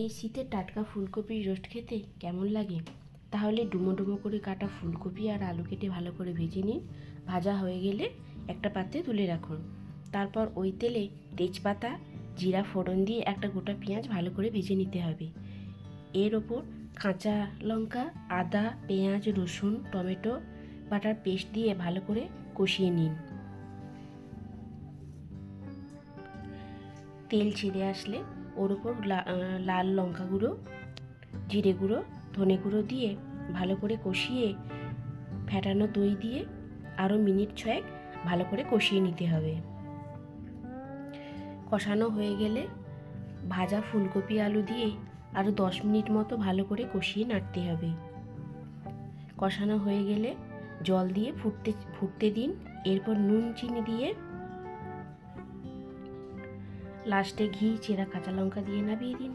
এই শীতে টাটকা ফুলকপির রোস্ট খেতে কেমন লাগে? তাহলে ডুমো ডুমো করে কাটা ফুলকপি আর আলু কেটে ভালো করে ভেজে নিন। ভাজা হয়ে গেলে একটা পাত্রে তুলে রাখুন। তারপর ওই তেলে তেজপাতা, জিরা, ফোড়ন দিয়ে একটা গোটা পেঁয়াজ ভালো করে ভেজে নিতে হবে। এর ওপর কাঁচা লঙ্কা, আদা, পেঁয়াজ, রসুন, টমেটো, বাটার পেস্ট দিয়ে ভালো করে কষিয়ে নিন। তেল ছেড়ে আসলে ওর ওপর লাল লঙ্কা গুঁড়ো, জিরে গুঁড়ো, ধনে গুঁড়ো দিয়ে ভালো করে কষিয়ে ফ্যাটানো দই দিয়ে আরও মিনিট ছয়েক ভালো করে কষিয়ে নিতে হবে। কষানো হয়ে গেলে ভাজা ফুলকপি আলু দিয়ে আরও দশ মিনিট মতো ভালো করে কষিয়ে নাড়তে হবে। কষানো হয়ে গেলে জল দিয়ে ফুটতে ফুটতে দিন, এরপর নুন, চিনি দিয়ে লাস্টে ঘি চেরা কাঁচা লঙ্কা দিয়ে নামিয়ে দিন।